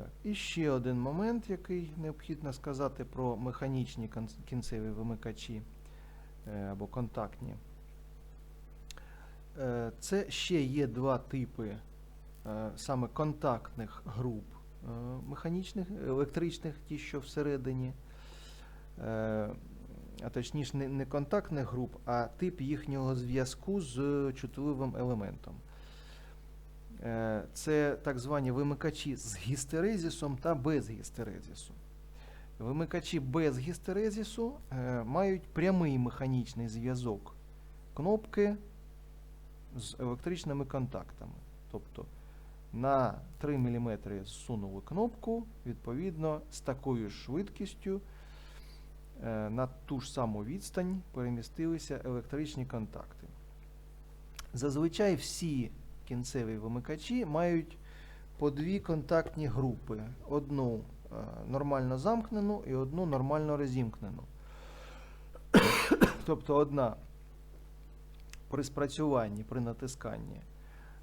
Так. І ще один момент, який необхідно сказати про механічні кінцеві вимикачі е, або контактні. Е, Це ще є два типи е, саме контактних груп механічних, електричних, ті, що всередині. А точніше, не контактних груп, а тип їхнього зв'язку з чутливим елементом. Е, Це так звані вимикачі з гістерезісом та без гістерезісу. Вимикачі без гістерезісу е, мають прямий механічний зв'язок кнопки з електричними контактами. Тобто на 3 мм зсунули кнопку, відповідно, з такою ж швидкістю е, на ту ж саму відстань перемістилися електричні контакти. Зазвичай всі кінцеві вимикачі мають по дві контактні групи: одну е, нормально замкнену і одну нормально розімкнену. тобто одна при спрацюванні, при натисканні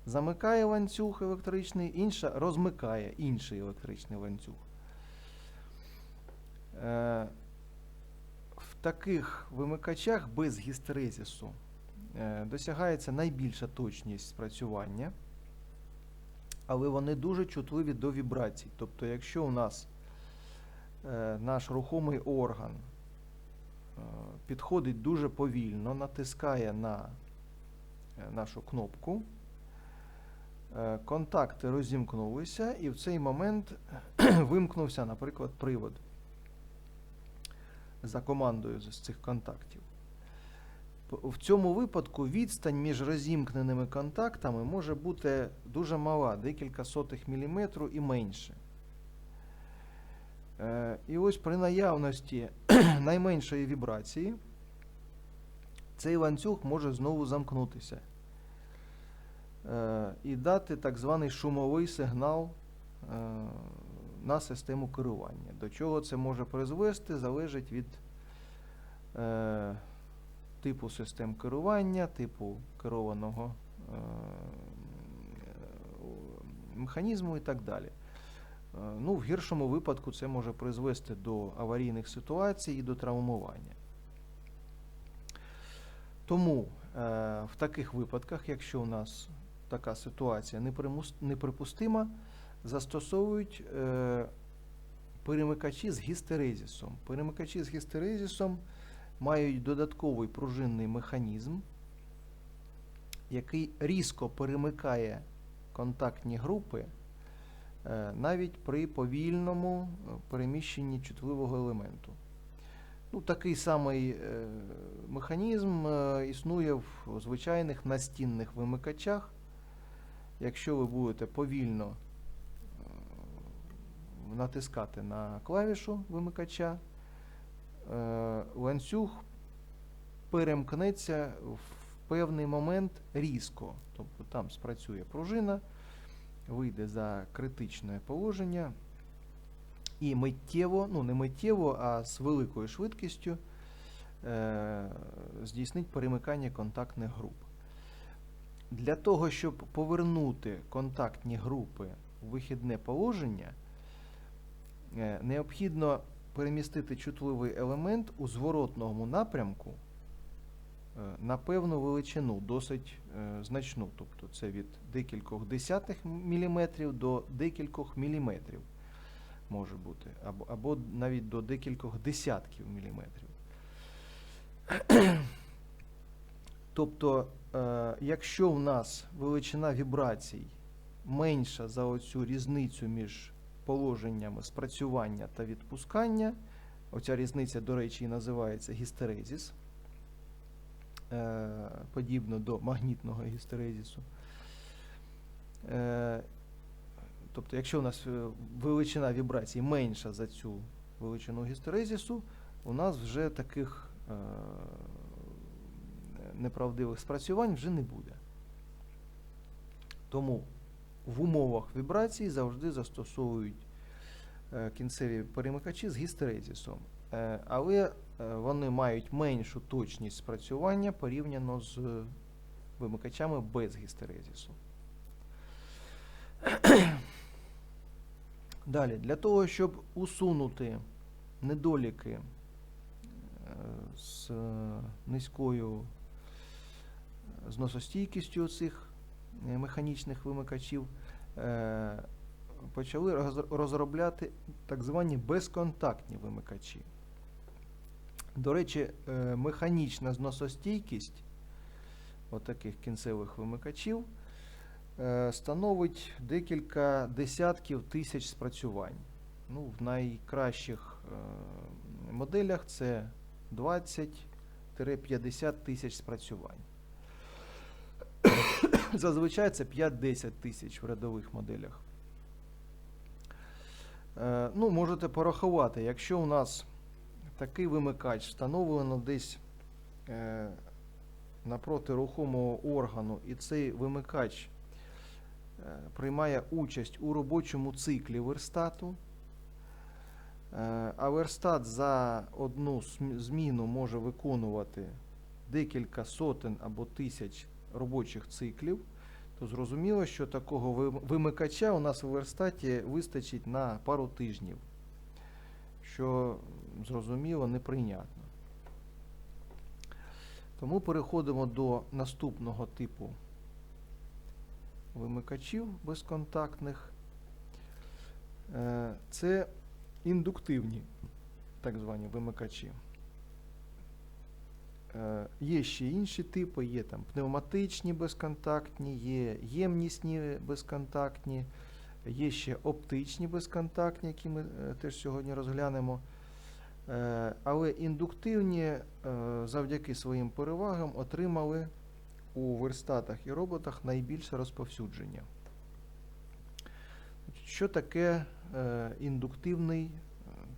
замикає ланцюг електричний, інша розмикає інший електричний ланцюг. Е, в таких вимикачах без гістерезісу досягається найбільша точність спрацювання, але вони дуже чутливі до вібрацій. Тобто, якщо у нас е, наш рухомий орган е, підходить дуже повільно, натискає на е, нашу кнопку, е, контакти розімкнулися, і в цей момент вимкнувся, наприклад, привод за командою з цих контактів. В цьому випадку відстань між розімкненими контактами може бути дуже мала, декілька сотих міліметру і менше. Е, І ось при наявності найменшої вібрації цей ланцюг може знову замкнутися е, і дати так званий шумовий сигнал е, на систему керування. До чого це може призвести, залежить від типу систем керування, типу керованого е, механізму і так далі. Е, Ну, в гіршому випадку це може призвести до аварійних ситуацій і до травмування. Тому е, в таких випадках, якщо у нас така ситуація неприпустима, застосовують перемикачі з гістерезісом. Перемикачі з гістерезісом мають додатковий пружинний механізм, який різко перемикає контактні групи е, навіть при повільному е, переміщенні чутливого елементу. Ну, такий самий е, механізм існує в звичайних настінних вимикачах. Якщо ви будете повільно натискати на клавішу вимикача, ланцюг перемкнеться в певний момент різко. Тобто там спрацює пружина, вийде за критичне положення і миттєво, ну не миттєво, а з великою швидкістю е, здійснить перемикання контактних груп. Для того, щоб повернути контактні групи в вихідне положення, е, необхідно перемістити чутливий елемент у зворотному напрямку е, на певну величину, досить е, значну. Тобто це від декількох десятих міліметрів до декількох міліметрів може бути, або, або навіть до декількох десятків міліметрів. Тобто, е, якщо в нас величина вібрацій менша за оцю різницю між положеннями спрацювання та відпускання, оця різниця, до речі, і називається гістерезіс, е, подібно до магнітного гістерезісу. Е, Тобто, якщо у нас е, величина вібрацій менша за цю величину гістерезісу, у нас вже таких неправдивих спрацювань вже не буде. Тому в умовах вібрацій завжди застосовують е, кінцеві перемикачі з гістерезісом. Е, але е, вони мають меншу точність спрацювання порівняно з вимикачами без гістерезісу. Далі, для того, щоб усунути недоліки з низькою зносостійкістю цих механічних вимикачів, е, почали розробляти так звані безконтактні вимикачі. До речі, е, механічна зносостійкість отаких кінцевих вимикачів е, становить декілька десятків тисяч спрацювань. Ну, в найкращих е, моделях це 20-50 тисяч спрацювань. Зазвичай це 5-10 тисяч в рядових моделях. Е, ну, можете порахувати, якщо у нас такий вимикач встановлено десь е, напроти рухомого органу, і цей вимикач е, приймає участь у робочому циклі верстату. А верстат за одну зміну може виконувати декілька сотень або тисяч робочих циклів, то зрозуміло, що такого вимикача у нас у верстаті вистачить на пару тижнів, що зрозуміло неприйнятно. Тому переходимо до наступного типу вимикачів безконтактних. Е, Це індуктивні так звані вимикачі. Е, Є ще інші типи, є там пневматичні безконтактні, є ємнісні безконтактні, є ще оптичні безконтактні, які ми е, теж сьогодні розглянемо. Е, Але індуктивні завдяки своїм перевагам отримали у верстатах і роботах найбільше розповсюдження. Що таке індуктивний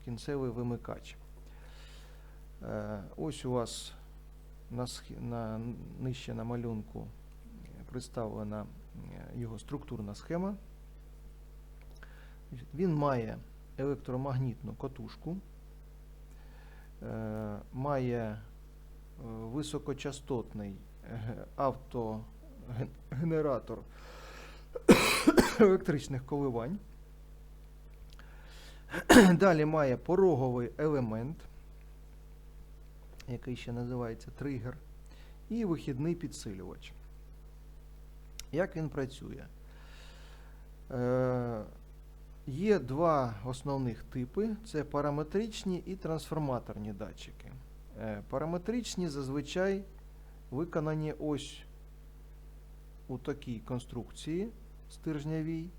кінцевий вимикач? Ось у вас на, на нижче на малюнку е, представлена е, його структурна схема. Він має електромагнітну катушку, е, має високочастотний автогенератор електричних коливань. Далі має пороговий елемент, який ще називається тригер, і вихідний підсилювач. Як він працює? Е, Є два основних типи: це параметричні і трансформаторні датчики. Е, Параметричні зазвичай виконані ось у такій конструкції стержнявій.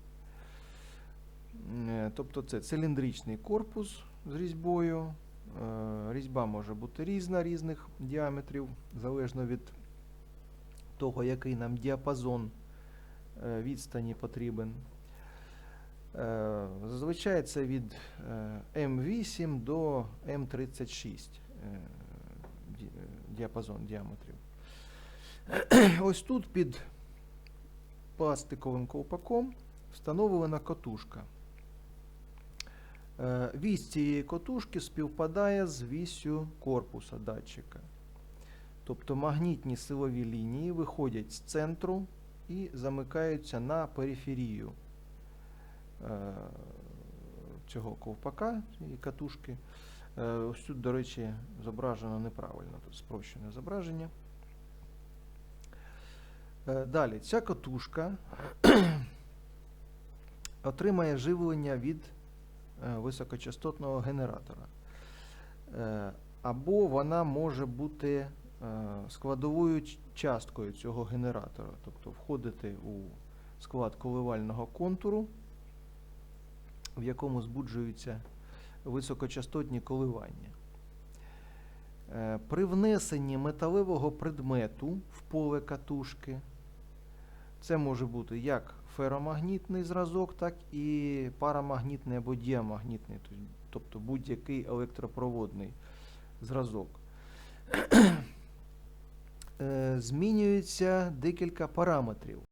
Е, Тобто це циліндричний корпус з різьбою. Е, Різьба може бути різна, різних діаметрів, залежно від того, який нам діапазон е, відстані потрібен. Е, Зазвичай це від е, М8 до М36 е, ді- е, діапазон діаметрів. Ось тут під пластиковим ковпаком встановлена котушка. Е, Вісь цієї котушки співпадає з вісю корпуса датчика. Тобто магнітні силові лінії виходять з центру і замикаються на периферію е, цього ковпака, цієї катушки. Е, Ось тут, до речі, зображено неправильно, тут спрощене зображення. Далі, ця катушка отримає живлення від високочастотного генератора. Е, Або вона може бути е, складовою часткою цього генератора, тобто входити у склад коливального контуру, в якому збуджуються високочастотні коливання. Е, При внесенні металевого предмету в поле катушки це може бути як феромагнітний зразок, так і парамагнітний або діамагнітний, тобто будь-який електропроводний зразок. Е, Змінюється декілька параметрів.